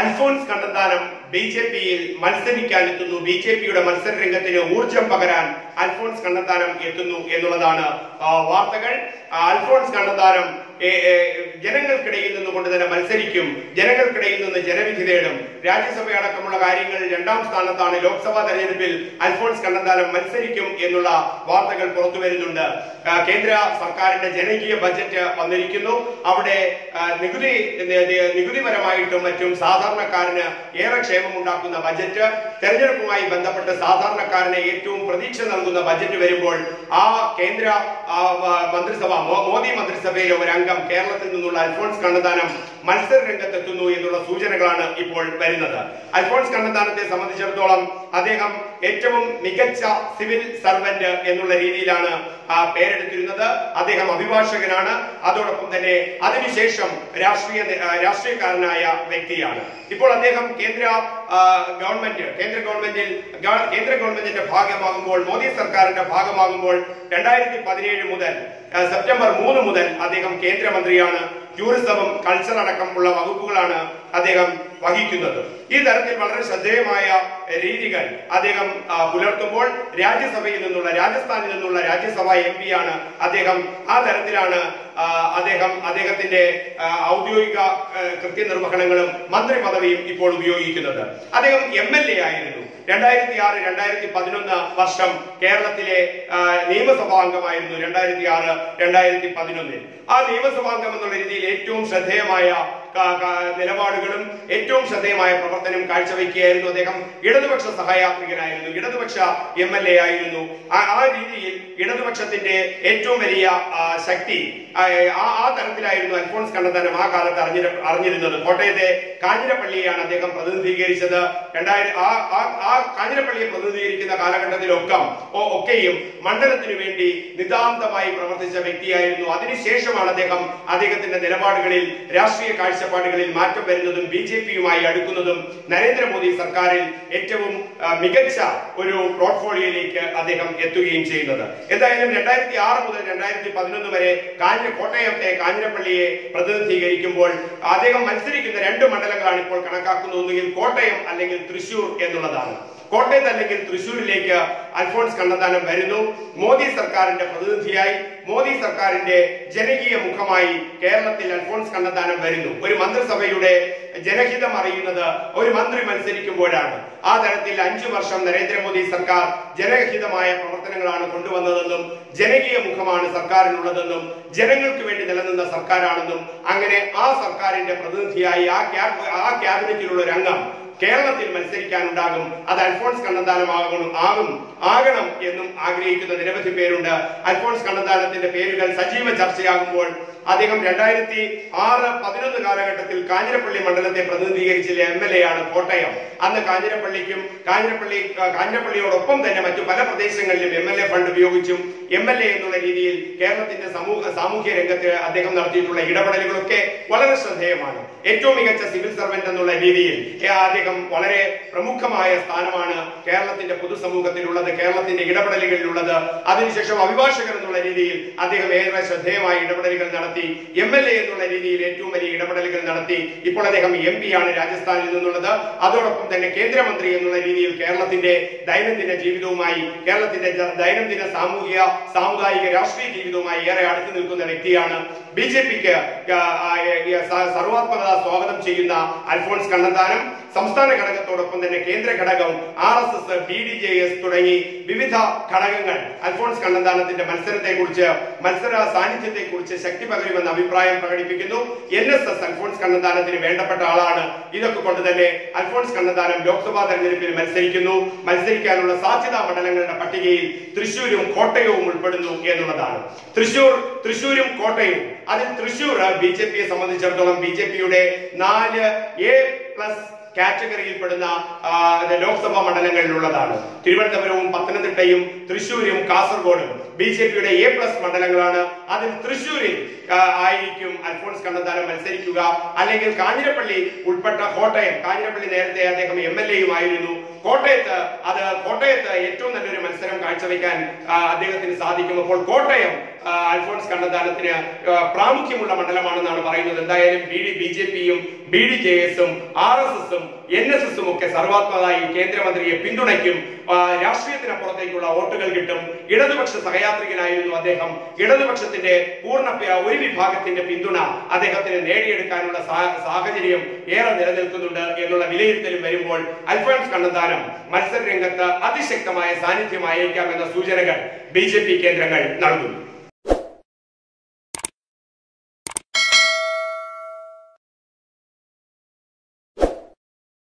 Alphons Kannanthanam B J പിയിൽ മത്സരിക്കാൻ എത്തുന്നു. ബി ജെ പിയുടെ മത്സര രംഗത്തിന് ഊർജം പകരാൻ അൽഫോൺസ് കണ്ണന്താനം എത്തുന്നു എന്നുള്ളതാണ് വാർത്തകൾ. അൽഫോൺസ് കണ്ണന്താനം ജനങ്ങൾക്കിടയിൽ നിന്നുകൊണ്ട് തന്നെ മത്സരിക്കും. ജനങ്ങൾക്കിടയിൽ നിന്ന് ജനവിധി തേടും. രാജ്യസഭ അടക്കമുള്ള കാര്യങ്ങൾ രണ്ടാം സ്ഥാനത്താണ്. ലോക്സഭാ തെരഞ്ഞെടുപ്പിൽ അൽഫോൺസ് കണ്ണന്താനം മത്സരിക്കും എന്നുള്ള വാർത്തകൾ പുറത്തു വരുന്നുണ്ട്. കേന്ദ്ര സർക്കാരിന്റെ ജനകീയ ബജറ്റ് വന്നിരിക്കുന്നു. അവിടെ നികുതി നികുതിപരമായിട്ടും മറ്റും സാധാരണക്കാരന് ഏറെ ക്ഷേമമുണ്ടാക്കുന്ന ബജറ്റ്. തെരഞ്ഞെടുപ്പുമായി ബന്ധപ്പെട്ട് സാധാരണക്കാരന് ഏറ്റവും പ്രതീക്ഷ നൽകുന്ന ബജറ്റ് വരുമ്പോൾ ആ കേന്ദ്ര മന്ത്രിസഭ മോദി മന്ത്രിസഭയിലെ ഒരു അംഗം കേരളത്തിൽ നിന്നുള്ള അൽഫോൺസ് കണ്ണദാനം മത്സര രംഗത്തെത്തുന്നു എന്നുള്ള സൂചനകളാണ് ഇപ്പോൾ വരുന്നത്. അൽഫോൺസ് കണ്ണദാനത്തെ സംബന്ധിച്ചിടത്തോളം അദ്ദേഹം ഏറ്റവും മികച്ച സിവിൽ സർവന്റ് എന്നുള്ള രീതിയിലാണ് പേരെടുത്തിരുന്നത്. അദ്ദേഹം അഭിഭാഷകനാണ്. അതോടൊപ്പം തന്നെ അതിനുശേഷം രാഷ്ട്രീയ രാഷ്ട്രീയക്കാരനായ വ്യക്തിയാണ്. ഇപ്പോൾ അദ്ദേഹം കേന്ദ്ര ഗവൺമെന്റ് കേന്ദ്ര ഗവൺമെന്റിൽ കേന്ദ്ര ഗവൺമെന്റിന്റെ ഭാഗമാകുമ്പോൾ മോദി സർക്കാരിന്റെ ഭാഗമാകുമ്പോൾ രണ്ടായിരത്തി പതിനേഴ് മുതൽ സെപ്റ്റംബർ മൂന്ന് മുതൽ അദ്ദേഹം കേന്ദ്രമന്ത്രിയാണ്. ടൂറിസവും കൾച്ചർ അടക്കമുള്ള വകുപ്പുകളാണ് അദ്ദേഹം വഹിക്കുന്നത്. ഈ തരത്തിൽ വളരെ ശ്രദ്ധേയമായ രീതികൾ അദ്ദേഹം പുലർത്തുമ്പോൾ രാജ്യസഭയിൽ നിന്നുള്ള രാജസ്ഥാനിൽ നിന്നുള്ള രാജ്യസഭാ എം ആണ് അദ്ദേഹം. ആ തരത്തിലാണ് അദ്ദേഹം അദ്ദേഹത്തിന്റെ ഔദ്യോഗിക കൃത്യനിർവഹണങ്ങളും മന്ത്രി പദവിയും ഇപ്പോൾ ഉപയോഗിക്കുന്നത് അദ്ദേഹം എം എൽ എ ആയിരുന്നു. രണ്ടായിരത്തി ആറ് രണ്ടായിരത്തി പതിനൊന്ന് വർഷം കേരളത്തിലെ ആ, നിയമസഭാ അംഗമായിരുന്നു രണ്ടായിരത്തി ആറ് രണ്ടായിരത്തി പതിനൊന്നിൽ ആ നിയമസഭാ അംഗം എന്നുള്ള രീതിയിൽ ഏറ്റവും ശ്രദ്ധേയമായ നിലപാടുകളും ഏറ്റവും ശ്രദ്ധേയമായ പ്രവർത്തനം കാഴ്ചവെക്കുകയായിരുന്നു അദ്ദേഹം. ഇടതുപക്ഷ സഹയാത്രികനായിരുന്നു. ഇടതുപക്ഷ എം എൽ എ ആയിരുന്നു. ആ രീതിയിൽ ഇടതുപക്ഷത്തിന്റെ ഏറ്റവും വലിയ ശക്തി ആ തരത്തിലായിരുന്നു അൽഫോൺസ് കണ്ണന്താനം ആ കാലത്ത് അറിഞ്ഞി അറിഞ്ഞിരുന്നത്. കോട്ടയത്തെ കാഞ്ഞിരപ്പള്ളിയാണ് അദ്ദേഹം പ്രതിനിധീകരിച്ചത്. രണ്ടായിരം ആ- ആ കാഞ്ഞിരപ്പള്ളിയെ പ്രതിനിധീകരിക്കുന്ന കാലഘട്ടത്തിലൊക്കെ ഒക്കെയും മണ്ഡലത്തിനു വേണ്ടി നിതാന്തമായി പ്രവർത്തിച്ച വ്യക്തിയായിരുന്നു. അതിനുശേഷമാണ് അദ്ദേഹം അദ്ദേഹത്തിന്റെ നിലപാടുകളിൽ രാഷ്ട്രീയ കാഴ്ചപ്പാടുകളിൽ മാറ്റം വരുന്നതും ബി ജെ പിയുമായി അടുക്കുന്നതും നരേന്ദ്രമോദി സർക്കാരിൽ ഏറ്റവും മികച്ച ഒരു പോർട്ട്ഫോളിയോയിലേക്ക് അദ്ദേഹം എത്തുകയും ചെയ്യുന്നത്. എന്തായാലും രണ്ടായിരത്തി ആറ് മുതൽ രണ്ടായിരത്തി പതിനൊന്ന് വരെ കാഞ്ഞ കോട്ടയത്തെ കാഞ്ഞിരപ്പള്ളിയെ പ്രതിനിധീകരിക്കുമ്പോൾ അദ്ദേഹം മത്സരിക്കുന്ന രണ്ട് മണ്ഡലങ്ങളാണ് ഇപ്പോൾ കണക്കാക്കുന്നത്. ഒന്നുകിൽ കോട്ടയം അല്ലെങ്കിൽ തൃശൂർ എന്നുള്ളതാണ്. കോട്ടയത്ത് അല്ലെങ്കിൽ തൃശൂരിലേക്ക് അൽഫോൺസ് കണ്ണന്താനം വരുന്നു. മോദി സർക്കാരിന്റെ പ്രതിനിധിയായി മോദി സർക്കാരിന്റെ ജനകീയ മുഖമായി കേരളത്തിൽ അൽഫോൺസ് കണ്ണന്താനം വരുന്നു. ഒരു മന്ത്രിസഭയുടെ ജനഹിതം അറിയുന്നത് ഒരു മന്ത്രി മത്സരിക്കുമ്പോഴാണ്. ആ തരത്തിൽ അഞ്ചു വർഷം നരേന്ദ്രമോദി സർക്കാർ ജനഹിതമായ പ്രവർത്തനങ്ങളാണ് കൊണ്ടുവന്നതെന്നും ജനകീയ മുഖമാണ് സർക്കാരിനുള്ളതെന്നും ജനങ്ങൾക്ക് വേണ്ടി നിലനിന്ന സർക്കാരാണെന്നും അങ്ങനെ ആ സർക്കാരിന്റെ പ്രതിനിധിയായി ആ ആ ക്യാബിനറ്റിലുള്ള ഒരു അംഗം കേരളത്തിൽ മത്സരിക്കാനുണ്ടാകും. അത് അൽഫോൺസ് കണ്ണന്താനം ആകും ആകണം എന്നും ആഗ്രഹിക്കുന്ന നിരവധി പേരുണ്ട്. അൽഫോൺസ് കണ്ണന്താനത്തിന്റെ പേരുകൾ സജീവ ചർച്ചയാകുമ്പോൾ അദ്ദേഹം രണ്ടായിരത്തി ആറ് പതിനൊന്ന് കാലഘട്ടത്തിൽ കാഞ്ഞിരപ്പള്ളി മണ്ഡലത്തെ പ്രതിനിധീകരിച്ചില്ല എം എൽ എ ആണ് കോട്ടയം. അന്ന് കാഞ്ഞിരപ്പള്ളിക്കും കാഞ്ഞിരപ്പള്ളി കാഞ്ഞിരപ്പള്ളിയോടൊപ്പം തന്നെ മറ്റു പല പ്രദേശങ്ങളിലും എം എൽ എ ഫണ്ട് ഉപയോഗിച്ചും എം എൽ എ എന്നുള്ള രീതിയിൽ കേരളത്തിന്റെ സമൂഹ സാമൂഹ്യ രംഗത്ത് അദ്ദേഹം നടത്തിയിട്ടുള്ള ഇടപെടലുകളൊക്കെ വളരെ ശ്രദ്ധേയമാണ്. ഏറ്റവും മികച്ച സിവിൽ സർവന്റ് എന്നുള്ള രീതിയിൽ അദ്ദേഹം വളരെ പ്രമുഖമായ സ്ഥാനമാണ് കേരളത്തിന്റെ പൊതുസമൂഹത്തിലുള്ളത് കേരളത്തിന്റെ ഇടപെടലുകളിലുള്ളത്. അതിനുശേഷം അഭിഭാഷകർ എന്നുള്ള രീതിയിൽ അദ്ദേഹം ഏറെ ശ്രദ്ധേയമായ ഇടപെടലുകൾ നടത്തി എം എൽ എ എന്നുള്ള രീതിയിൽ ഏറ്റവും വലിയ ഇടപെടലുകൾ നടത്തി. ഇപ്പോൾ അദ്ദേഹം എം പി ആണ് രാജസ്ഥാനിൽ നിന്നുള്ളത്. അതോടൊപ്പം തന്നെ കേന്ദ്രമന്ത്രി എന്നുള്ള രീതിയിൽ കേരളത്തിന്റെ ദൈനംദിന ജീവിതവുമായി കേരളത്തിന്റെ ദൈനംദിന സാമൂഹിക സാമുദായിക രാഷ്ട്രീയ ജീവിതവുമായി ഏറെ അടുത്ത് നിൽക്കുന്ന വ്യക്തിയാണ് ബി ജെ പിക്ക് സർവാത്മകത സ്വാഗതം ചെയ്യുന്ന അൽഫോൺസ് കണ്ണന്താനം. സംസ്ഥാന ഘടകത്തോടൊപ്പം തന്നെ കേന്ദ്ര ഘടകം R S S B D J S തുടങ്ങി വിവിധ ഘടകങ്ങൾ. അൽഫോൺസ് കണ്ണന്താനത്തിന്റെ മത്സരത്തെ കുറിച്ച് മത്സര സാന്നിധ്യത്തെ കുറിച്ച് ശക്തി പകരുമെന്ന അഭിപ്രായം പ്രകടിപ്പിക്കുന്നു. എൻ എസ് എസ് അൽഫോൺസ് കണ്ണന്താനത്തിന് വേണ്ടപ്പെട്ട ആളാണ്. ഇതൊക്കെ കൊണ്ട് തന്നെ അൽഫോൺസ് കണ്ണന്താനം ലോക്സഭാ തെരഞ്ഞെടുപ്പിൽ മത്സരിക്കുന്നു. മത്സരിക്കാനുള്ള സാധ്യതാ മണ്ഡലങ്ങളുടെ പട്ടികയിൽ തൃശൂരും കോട്ടയവും ഉൾപ്പെടുന്നു എന്നുള്ളതാണ്. തൃശൂർ തൃശൂരും കോട്ടയവും അതിൽ തൃശൂർ ബി ജെ പിയെ സംബന്ധിച്ചിടത്തോളം ബി ജെ പിയുടെ നാല് എ പ്ലസ് കാറ്റഗറിയിൽപ്പെടുന്ന പെടുന്ന ലോക്സഭാ മണ്ഡലങ്ങളിലുള്ളതാണ്. തിരുവനന്തപുരവും പത്തനംതിട്ടയും തൃശൂരും കാസർഗോഡും ബി ജെ പിയുടെ എ പ്ലസ് മണ്ഡലങ്ങളാണ്. അതിൽ തൃശൂരിൽ ആയിരിക്കും അൽഫോൺസ് കണ്ണന്താനം മത്സരിക്കുക. അല്ലെങ്കിൽ കാഞ്ഞിരപ്പള്ളി ഉൾപ്പെട്ട കോട്ടയം കാഞ്ഞിരപ്പള്ളി നേരത്തെ അദ്ദേഹം എം എൽ എയുമായിരുന്നു. കോട്ടയത്ത് അത് കോട്ടയത്ത് ഏറ്റവും നല്ലൊരു മത്സരം കാഴ്ചവെക്കാൻ അദ്ദേഹത്തിന് സാധിക്കും. അപ്പോൾ കോട്ടയം അൽഫോൺസ് കണ്ണന്താനത്തിന് പ്രാമുഖ്യമുള്ള മണ്ഡലമാണെന്നാണ് പറയുന്നത്. എന്തായാലും ബി ഡി ബി ജെ പിയും ബി ഡി ജെ എസും ആർ എസ് എസും എൻ എസ് എസും ഒക്കെ സർവാത്മകമായി കേന്ദ്രമന്ത്രിയെ പിന്തുണയ്ക്കും. രാഷ്ട്രീയത്തിനപ്പുറത്തേക്കുള്ള വോട്ടുകൾ കിട്ടും. ഇടതുപക്ഷ സഹയാത്രികനായിരുന്നു അദ്ദേഹം. ഇടതുപക്ഷത്തിന്റെ പൂർണ ഒരു വിഭാഗത്തിന്റെ പിന്തുണ അദ്ദേഹത്തിന് നേടിയെടുക്കാനുള്ള സാഹചര്യം ഏറെ നിലനിൽക്കുന്നുണ്ട് എന്നുള്ള വിലയിരുത്തലും വരുമ്പോൾ അൽഫോൺസ് കണ്ണന്താനം മത്സര രംഗത്ത് അതിശക്തമായ സാന്നിധ്യമായേക്കാം എന്ന സൂചനകൾ ബി കേന്ദ്രങ്ങൾ നൽകുന്നു.